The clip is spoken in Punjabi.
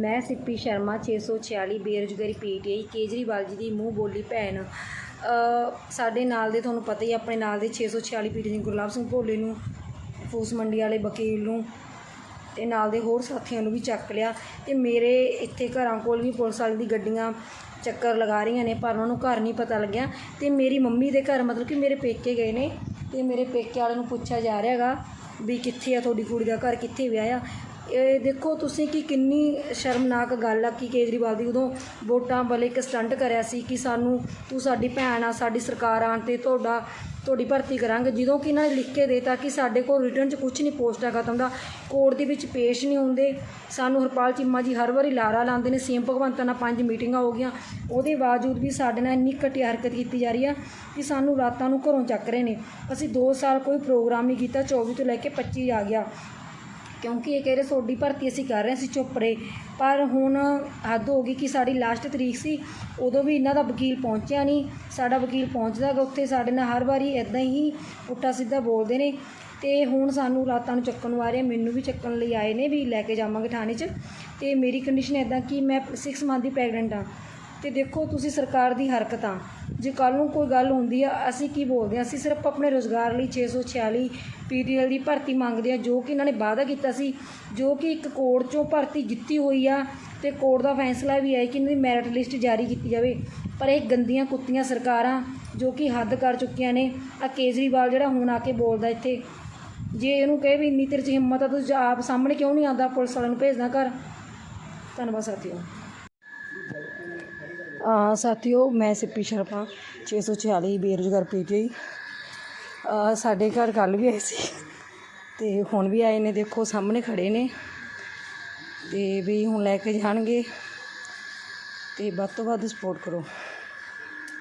ਮੈਂ ਸਿੱਪੀ ਸ਼ਰਮਾ 646 ਬੇਰੁਜ਼ਗਾਰੀ ਪੀਟੀਆਈ, ਕੇਜਰੀਵਾਲ ਜੀ ਦੀ ਮੂੰਹ ਬੋਲੀ ਭੈਣ। ਸਾਡੇ ਨਾਲ ਦੇ ਤੁਹਾਨੂੰ ਪਤਾ ਹੀ ਆਪਣੇ ਨਾਲ ਦੇ 646 ਪੀਟੀਆਈ ਗੁਰਲਾਬ ਸਿੰਘ ਭੋਲੇ ਨੂੰ, ਫੂਸ ਮੰਡੀ ਵਾਲੇ ਵਕੀਲ ਨੂੰ ਤੇ ਨਾਲ ਦੇ ਹੋਰ ਸਾਥੀਆਂ ਨੂੰ ਵੀ ਚੱਕ ਲਿਆ ਤੇ ਮੇਰੇ ਇੱਥੇ ਘਰਾਂ ਕੋਲ ਵੀ ਪੁਲਿਸ ਵਾਲੀ ਦੀ ਗੱਡੀਆਂ ਚੱਕਰ ਲਗਾ ਰਹੀਆਂ ਨੇ, ਪਰ ਉਹਨਾਂ ਨੂੰ ਘਰ ਨਹੀਂ ਪਤਾ ਲੱਗਿਆ ਤੇ ਮੇਰੀ ਮੰਮੀ ਦੇ ਘਰ ਮਤਲਬ ਕਿ ਮੇਰੇ ਪੇਕੇ ਗਏ ਨੇ ਤੇ ਮੇਰੇ ਪੇਕੇ ਵਾਲੇ ਨੂੰ ਪੁੱਛਿਆ ਜਾ ਰਿਹਾ ਹੈਗਾ ਵੀ ਕਿੱਥੇ ਆ, ਤੁਹਾਡੀ ਕੁੜੀ ਦਾ ਘਰ ਕਿੱਥੇ ਵਿਆਹਿਆ? ਇਹ ਦੇਖੋ ਤੁਸੀਂ ਕਿ ਕਿੰਨੀ ਸ਼ਰਮਨਾਕ ਗੱਲ ਆ ਕਿ ਕੇਜਰੀਵਾਲ ਦੀ ਉਦੋਂ ਵੋਟਾਂ ਵਾਲੇ ਇੱਕ ਸਟੰਟ ਕਰਿਆ ਸੀ ਕਿ ਸਾਨੂੰ ਤੂੰ ਸਾਡੀ ਭੈਣ ਆ, ਸਾਡੀ ਸਰਕਾਰ ਆਣ ਤੇ ਤੁਹਾਡਾ, ਤੁਹਾਡੀ ਭਰਤੀ ਕਰਾਂਗੇ। ਜਦੋਂ ਕਿ ਇਹਨਾਂ ਨੇ ਲਿਖ ਕੇ ਦੇਤਾ ਕਿ ਸਾਡੇ ਕੋਲ ਰਿਟਰਨ 'ਚ ਕੁਝ ਨਹੀਂ ਪੋਸਟਾਂ ਖਤਮ ਦਾ ਕੋਰਟ ਦੇ ਵਿੱਚ ਪੇਸ਼ ਨਹੀਂ ਹੁੰਦੇ। ਸਾਨੂੰ ਹਰਪਾਲ ਚੀਮਾ ਜੀ ਹਰ ਵਾਰੀ ਲਾਰਾ ਲਾਉਂਦੇ ਨੇ, ਸੀਐਮ ਭਗਵੰਤ ਨਾਲ ਪੰਜ ਮੀਟਿੰਗਾਂ ਹੋ ਗਈਆਂ। ਉਹਦੇ ਬਾਵਜੂਦ ਵੀ ਸਾਡੇ ਨਾਲ ਇੰਨੀ ਘਟੀਆ ਹਰਕਤ ਕੀਤੀ ਜਾ ਰਹੀ ਆ ਕਿ ਸਾਨੂੰ ਰਾਤਾਂ ਨੂੰ ਘਰੋਂ ਚੱਕ ਰਹੇ ਨੇ। ਅਸੀਂ 2 ਸਾਲ ਕੋਈ ਪ੍ਰੋਗਰਾਮ ਨਹੀਂ ਕੀਤਾ 24 ਤੋਂ ਲੈ ਕੇ 25 ਆ ਗਿਆ। ਕਿਉਂਕਿ ਇਹ ਕਹਿ ਰਹੇ ਤੁਹਾਡੀ ਭਰਤੀ ਅਸੀਂ ਕਰ ਰਹੇ ਸੀ ਚੁੱਪ ਰਹੇ। ਪਰ ਹੁਣ ਹੱਦ ਹੋ ਗਈ ਕਿ ਸਾਡੀ ਲਾਸਟ ਤਰੀਕ ਸੀ, ਉਦੋਂ ਵੀ ਇਹਨਾਂ ਦਾ ਵਕੀਲ ਪਹੁੰਚਿਆ ਨਹੀਂ। ਸਾਡਾ ਵਕੀਲ ਪਹੁੰਚਦਾ ਗਾ ਉੱਥੇ, ਸਾਡੇ ਨਾਲ ਹਰ ਵਾਰੀ ਇਦਾਂ ਹੀ ਪੁੱਠਾ ਸਿੱਧਾ ਬੋਲਦੇ ਨੇ। ਤੇ ਹੁਣ ਸਾਨੂੰ ਰਾਤਾਂ ਨੂੰ ਚੱਕਣ ਨੂੰ ਆ ਰਹੇ, ਮੈਨੂੰ ਵੀ ਚੱਕਣ ਲਈ ਆਏ ਨੇ ਵੀ ਲੈ ਕੇ ਜਾਵਾਂਗੇ ਥਾਣੇ 'ਚ। ਤੇ ਮੇਰੀ ਕੰਡੀਸ਼ਨ ਇਦਾਂ ਕਿ ਮੈਂ 6 ਮੰਥ ਦੀ ਪ੍ਰੈਗਨੈਂਟ ਆ ਤੇ ਦੇਖੋ ਤੁਸੀਂ ਸਰਕਾਰ ਦੀ ਹਰਕਤਾਂ। ਜੇ ਕੱਲ ਨੂੰ ਕੋਈ ਗੱਲ ਹੁੰਦੀ ਆ, ਅਸੀਂ ਕੀ ਬੋਲਦੇ ਆ? ਅਸੀਂ ਸਿਰਫ ਆਪਣੇ ਰੋਜ਼ਗਾਰ ਲਈ 646 ਪੀਟੀਐਲ ਦੀ ਭਰਤੀ ਮੰਗਦੇ ਆ, ਜੋ ਕਿ ਇਹਨਾਂ ਨੇ ਵਾਅਦਾ ਕੀਤਾ ਸੀ, ਜੋ ਕਿ ਇੱਕ ਕੋਰਟ ਚੋਂ ਭਰਤੀ ਜਿੱਤੀ ਹੋਈ ਆ ਤੇ ਕੋਰਟ ਦਾ ਫੈਸਲਾ ਵੀ ਹੈ ਕਿ ਇਹਨਾਂ ਦੀ ਮੈਰਿਟ ਲਿਸਟ ਜਾਰੀ ਕੀਤੀ ਜਾਵੇ। ਪਰ ਇਹ ਗੰਦੀਆਂ ਕੁੱਤੀਆਂ ਸਰਕਾਰਾਂ, ਜੋ ਕਿ ਹੱਦ ਕਰ ਚੁੱਕੀਆਂ ਨੇ ਆ ਕੇਜਰੀਵਾਲ ਜਿਹੜਾ ਹੁਣ ਆ ਕੇ ਬੋਲਦਾ ਇੱਥੇ, ਜੇ ਇਹਨੂੰ ਕਹੇ ਵੀ ਇੰਨੀ ਤੇਰੇ 'ਚ ਹਿੰਮਤ ਆ, ਤੂੰ ਆਪ ਸਾਹਮਣੇ ਕਿਉਂ ਨਹੀਂ ਆਉਂਦਾ? ਪੁਲਿਸ ਵਾਲਿਆਂ ਨੂੰ ਭੇਜਦਾ ਘਰ। ਧੰਨਵਾਦ ਸਾਥੀਓ। ਸਾਥੀਓ ਮੈਂ ਸਿੱਪੀ ਸ਼ਰਮਾ 646 ਬੇਰੁਜ਼ਗਾਰ ਪੀਟੀਆਈ ਅ, ਸਾਡੇ ਘਰ ਕੱਲ ਵੀ ਆਏ ਸੀ ਤੇ ਹੁਣ ਵੀ ਆਏ ਨੇ ਦੇਖੋ ਸਾਹਮਣੇ ਖੜੇ ਨੇ ਤੇ ਵੀ ਹੁਣ ਲੈ ਕੇ ਜਾਣਗੇ ਤੇ ਵੱਧ ਤੋਂ ਵੱਧ ਸਪੋਰਟ ਕਰੋ।